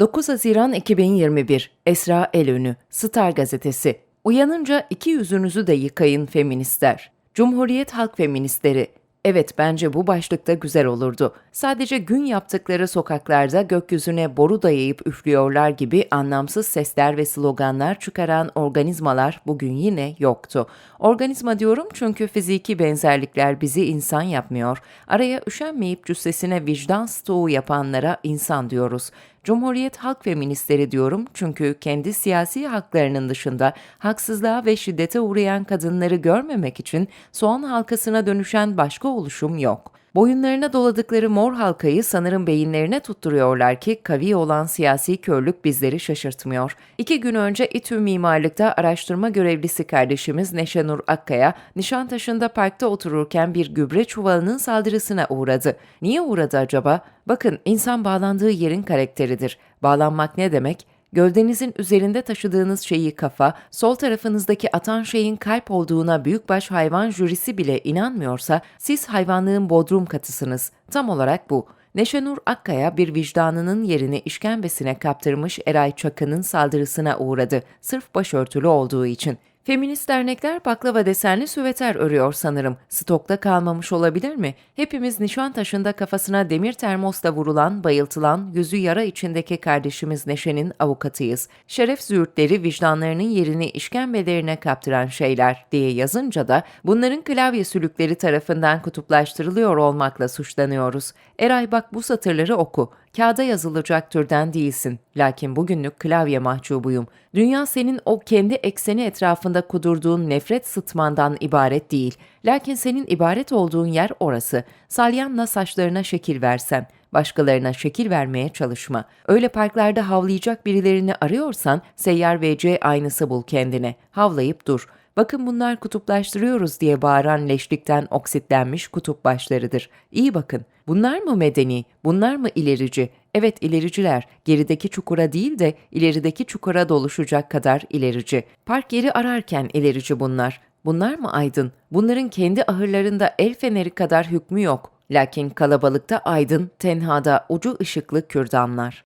9 Haziran 2021 Esra Elönü Star Gazetesi Uyanınca iki yüzünüzü de yıkayın feministler. Cumhuriyet Halk Feministleri Evet bence bu başlıkta güzel olurdu. Sadece gün yaptıkları sokaklarda gökyüzüne boru dayayıp üflüyorlar gibi anlamsız sesler ve sloganlar çıkaran organizmalar bugün yine yoktu. Organizma diyorum çünkü fiziki benzerlikler bizi insan yapmıyor. Araya üşenmeyip cüssesine vicdan stoğu yapanlara insan diyoruz. Cumhuriyet Halk Feministleri diyorum çünkü kendi siyasi haklarının dışında haksızlığa ve şiddete uğrayan kadınları görmemek için soğan halkasına dönüşen başka oluşum yok. Boyunlarına doladıkları mor halkayı sanırım beyinlerine tutturuyorlar ki kavi olan siyasi körlük bizleri şaşırtmıyor. İki gün önce İTÜ Mimarlık'ta araştırma görevlisi kardeşimiz Neşenur Akkaya, Nişantaşı'nda parkta otururken bir gübre çuvalının saldırısına uğradı. Niye uğradı acaba? Bakın insan bağlandığı yerin karakteridir. Bağlanmak ne demek? Gövdenizin üzerinde taşıdığınız şeyi kafa, sol tarafınızdaki atan şeyin kalp olduğuna büyükbaş hayvan jürisi bile inanmıyorsa siz hayvanlığın bodrum katısınız. Tam olarak bu. Neşenur Akkaya bir vicdanının yerini işkembesine kaptırmış Eray Çakı'nın saldırısına uğradı. Sırf başörtülü olduğu için. Feminist dernekler baklava desenli süveter örüyor sanırım. Stokta kalmamış olabilir mi? Hepimiz Nişantaşı'nda kafasına demir termosla vurulan, bayıltılan, yüzü yara içindeki kardeşimiz Neşe'nin avukatıyız. Şeref züğürtleri vicdanlarının yerini işkembelerine kaptıran şeyler diye yazınca da bunların klavye sülükleri tarafından kutuplaştırılıyor olmakla suçlanıyoruz. Eray bak bu satırları oku. Kağıda yazılacak türden değilsin. Lakin bugünlük klavye mahcubuyum. Dünya senin o kendi ekseni etrafında kudurduğun nefret sıtmandan ibaret değil. Lakin senin ibaret olduğun yer orası. Salyanla saçlarına şekil versen. Başkalarına şekil vermeye çalışma. Öyle parklarda havlayacak birilerini arıyorsan seyyar VC aynısı bul kendine. Havlayıp dur. Bakın bunlar kutuplaştırıyoruz diye bağıran leşlikten oksitlenmiş kutup başlarıdır. İyi bakın. Bunlar mı medeni? Bunlar mı ilerici? Evet ilericiler. Gerideki çukura değil de ilerideki çukura doluşacak kadar ilerici. Park yeri ararken ilerici bunlar. Bunlar mı aydın? Bunların kendi ahırlarında el feneri kadar hükmü yok. Lakin kalabalıkta aydın, tenhada ucu ışıklı kürdanlar.